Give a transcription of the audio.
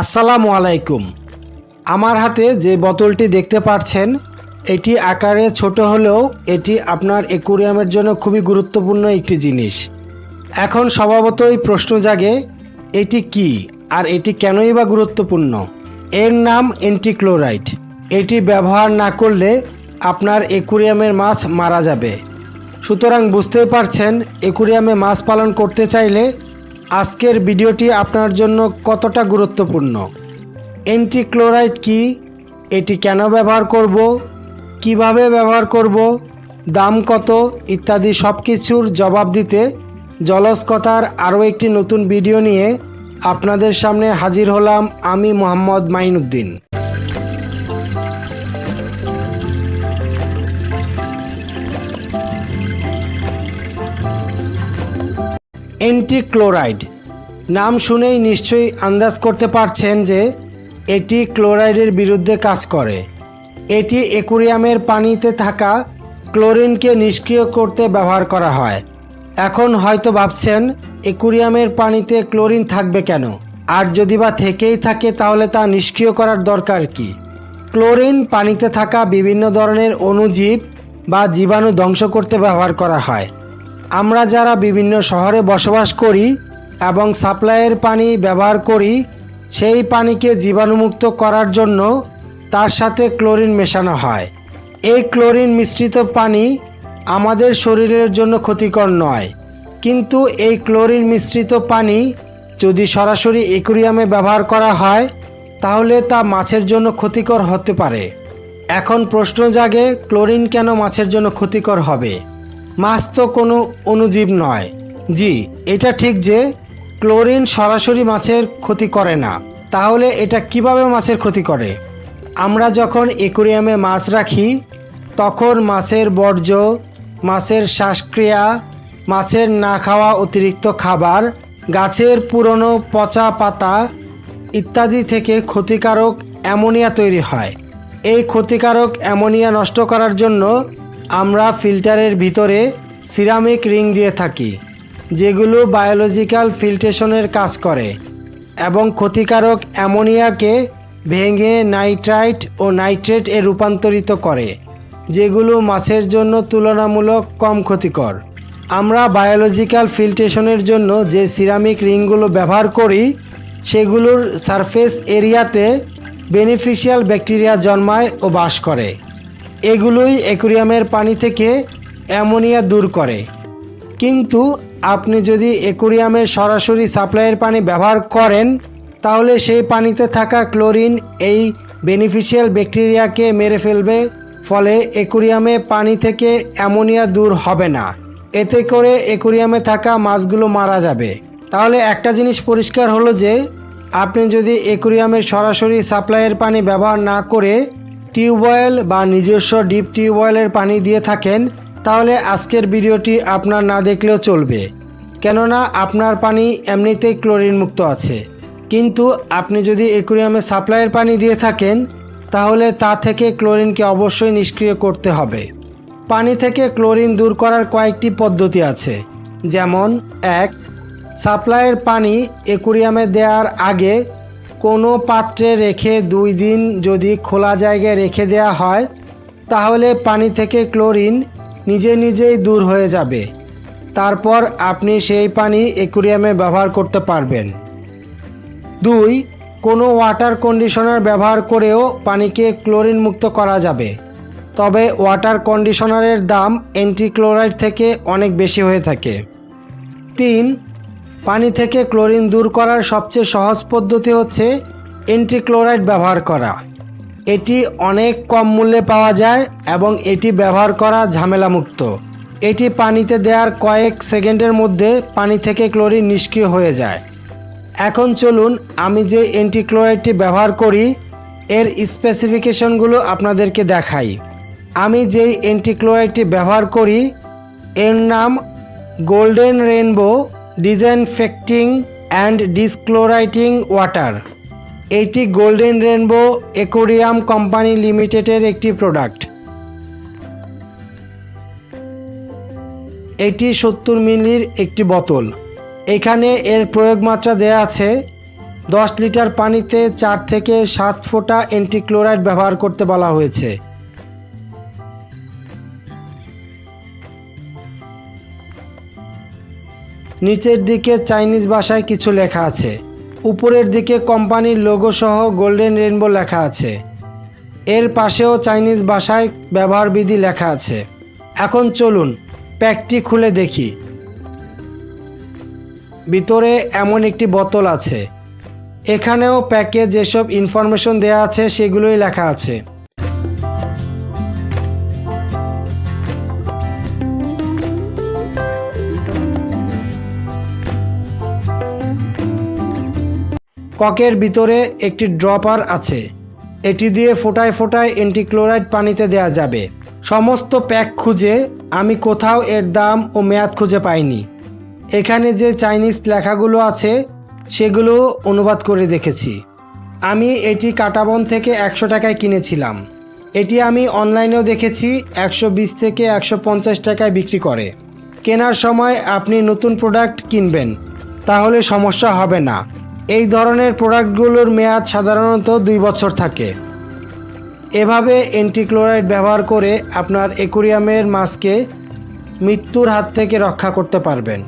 আসসালামু আলাইকুম। আমার হাতে যে বোতলটি দেখতে পাচ্ছেন, এটি আকারে ছোট হলেও এটি আপনার একুরিয়ামের জন্য খুবই গুরুত্বপূর্ণ একটি জিনিস। এখন স্বভাবতই প্রশ্ন জাগে, এটি কি আর এটি কেনই বা গুরুত্বপূর্ণ? এর নাম অ্যান্টিক্লোরাইড এটি ব্যবহার না করলে আপনার একুরিয়ামের মাছ মারা যাবে। সুতরাং বুঝতেই পারছেন, একুরিয়ামে মাছ পালন করতে চাইলে আজকের ভিডিওটি আপনার জন্য কতটা গুরুত্বপূর্ণ? অ্যান্টিক্লোরাইড কি? এটি কেন ব্যবহার করব? কীভাবে ব্যবহার করব? দাম কত? ইত্যাদি সব কিছুর জবাব দিতে জলজ কথার আরও একটি নতুন ভিডিও নিয়ে আপনাদের সামনে হাজির হলাম আমি মোহাম্মদ মাইনুদ্দিন। অ্যান্টিক্লোরাইড। নাম শুনেই নিশ্চয়ই আন্দাজ করতে পারছেন যে এটি ক্লোরাইডের বিরুদ্ধে কাজ করে। এটি একুরিয়ামের পানিতে থাকা ক্লোরিনকে নিষ্ক্রিয় করতে ব্যবহার করা হয়। এখন হয়তো ভাবছেন, একুরিয়ামের পানিতে ক্লোরিন থাকবে কেন? আর যদি বা থেকেই থাকে, তাহলে তা নিষ্ক্রিয় করার দরকার কি? ক্লোরিন পানিতে থাকা বিভিন্ন ধরনের অণুজীব বা জীবাণু ধ্বংস করতে ব্যবহার করা হয়। আমরা যারা বিভিন্ন শহরে বসবাস করি এবং সাপ্লাইয়ের পানি ব্যবহার করি, সেই পানিকে জীবাণুমুক্ত করার জন্য তার সাথে ক্লোরিন মেশানো হয়। এই ক্লোরিন মিশ্রিত পানি আমাদের শরীরের জন্য ক্ষতিকর নয়। কিন্তু এই ক্লোরিন মিশ্রিত পানি যদি সরাসরি একুরিয়ামে ব্যবহার করা হয়, তাহলে তা মাছের জন্য ক্ষতিকর হতে পারে। এখন প্রশ্ন জাগে, ক্লোরিন কেন মাছের জন্য ক্ষতিকর হবে? মাছ তো কোনো অণুজীব নয়। জি, এটা ঠিক যে ক্লোরিন সরাসরি মাছের ক্ষতি করে না। তাহলে এটা কীভাবে মাছের ক্ষতি করে? আমরা যখন একুরিয়ামে মাছ রাখি, তখন মাছের বর্জ্য, মাছের শ্বাসক্রিয়া, মাছের না খাওয়া অতিরিক্ত খাবার, গাছের পুরনো পচা পাতা ইত্যাদি থেকে ক্ষতিকারক অ্যামোনিয়া তৈরি হয়। এই ক্ষতিকারক অ্যামোনিয়া নষ্ট করার জন্য আমরা ফিল্টারের ভিতরে সিরামিক রিং দিয়ে থাকি, যেগুলো বায়োলজিক্যাল ফিল্ট্রেশনের কাজ করে এবং ক্ষতিকারক অ্যামোনিয়াকে ভেঙে নাইট্রাইট ও নাইট্রেট এ রূপান্তরিত করে, যেগুলো মাছের জন্য তুলনামূলক কম ক্ষতিকর। আমরা বায়োলজিক্যাল ফিল্ট্রেশনের জন্য যে সিরামিক রিংগুলো ব্যবহার করি, সেগুলোর সারফেস এরিয়াতে বেনিফিশিয়াল ব্যাকটেরিয়া জন্মায় ও বাস করে। এগুলোই অ্যাকুরিয়ামের পানি থেকে অ্যামোনিয়া দূর করে। কিন্তু আপনি যদি অ্যাকুরিয়ামের সরাসরি সাপ্লাইয়ের পানি ব্যবহার করেন, তাহলে সেই পানিতে থাকা ক্লোরিন এই বেনিফিশিয়াল ব্যাকটেরিয়াকে মেরে ফেলবে, ফলে অ্যাকুরিয়ামে পানি থেকে অ্যামোনিয়া দূর হবে না। এতে করে অ্যাকুরিয়ামে থাকা মাছগুলো মারা যাবে। তাহলে একটা জিনিস পরিষ্কার হলো যে, আপনি যদি অ্যাকুরিয়ামের সরাসরি সাপ্লাইয়ের পানি ব্যবহার না করে টিউবওয়েল বা নিজস্ব ডিপ টিউবওয়েলের পানি দিয়ে থাকেন, তাহলে আজকের ভিডিওটি আপনার না দেখলেও চলবে। কেননা আপনার পানি এমনিতেই ক্লোরিন মুক্ত আছে। কিন্তু আপনি যদি একুরিয়ামে সাপ্লাইয়ের পানি দিয়ে থাকেন, তাহলে তা থেকে ক্লোরিনকে অবশ্যই নিষ্ক্রিয় করতে হবে। পানি থেকে ক্লোরিন দূর করার কয়েকটি পদ্ধতি আছে। যেমন, এক, সাপ্লাইয়ের পানি একুরিয়ামে দেওয়ার আগে কোনো পাত্রে রেখে দুই দিন যদি খোলা জায়গায় রেখে দেওয়া হয়, তাহলে পানি থেকে ক্লোরিন নিজে নিজেই দূর হয়ে যাবে। তারপর আপনি সেই পানি একুরিয়ামে ব্যবহার করতে পারবেন। দুই, কোনো ওয়াটার কন্ডিশনার ব্যবহার করেও পানিকে ক্লোরিন মুক্ত করা যাবে। তবে ওয়াটার কন্ডিশনারের দাম অ্যান্টিক্লোরাইড থেকে অনেক বেশি হয়ে থাকে। তিন পানি থেকে ক্লোরিন দূর করার সবচেয়ে সহজ পদ্ধতি হচ্ছে অ্যান্টিক্লোরাইড ব্যবহার করা। এটি অনেক কম মূল্যে পাওয়া যায় এবং এটি ব্যবহার করা ঝামেলামুক্ত। এটি পানিতে দেওয়ার কয়েক সেকেন্ডের মধ্যে পানি থেকে ক্লোরিন নিষ্ক্রিয় হয়ে যায়। এখন চলুন আমি যে অ্যান্টিক্লোরাইডটি ব্যবহার করি, এর স্পেসিফিকেশনগুলো আপনাদেরকে দেখাই। আমি যেই অ্যান্টিক্লোরাইডটি ব্যবহার করি, এর নাম golden rainbow disinfecting and dechlorinating water এটি গোল্ডেন রেনবো অ্যাকোরিয়াম কোম্পানি লিমিটেডের একটি প্রোডাক্ট এটি সত্তর মিলির একটি বোতল। এখানে এর প্রয়োগ মাত্রা দেয়া আছে দশ লিটার পানিতে চার থেকে সাত ফোঁটা অ্যান্টিক্লোরাইড ব্যবহার করতে বলা হয়েছে। নিচের দিকে চাইনিজ ভাষায় কিছু লেখা আছে। উপরের দিকে কোম্পানির লোগো সহ গোল্ডেন রেনবো লেখা আছে। এর পাশেও চাইনিজ ভাষায় ব্যবহার বিধি লেখা আছে। এখন চলুন প্যাকটি খুলে দেখি। ভিতরে এমন একটি বোতল আছে। এখানেও প্যাকে যেসব ইনফরমেশন দেওয়া আছে সেগুলোই লেখা আছে। ককের ভিতরে একটি ড্রপার আছে। এটি দিয়ে ফোটায় ফোটায় অ্যান্টিক্লোরাইড পানিতে দেওয়া যাবে। সমস্ত প্যাক খুঁজে আমি কোথাও এর দাম ও মেয়াদ খুঁজে পাইনি। এখানে যে চাইনিজ লেখাগুলো আছে, সেগুলো অনুবাদ করে দেখেছি। আমি এটি কাটাবন থেকে একশো টাকায় কিনেছিলাম। এটি আমি অনলাইনেও দেখেছি, একশো বিশ থেকে একশো পঞ্চাশ টাকায় বিক্রি করে। কেনার সময় আপনি নতুন প্রোডাক্ট কিনবেন, তাহলে সমস্যা হবে না। এই ধরনের প্রোডাক্টগুলোর মেয়াদ সাধারণত দুই বছর থাকে। এভাবে অ্যান্টিক্লোরাইড ব্যবহার করে আপনার একুরিয়ামের মাছকে মৃত্যুর হাত থেকে রক্ষা করতে পারবেন।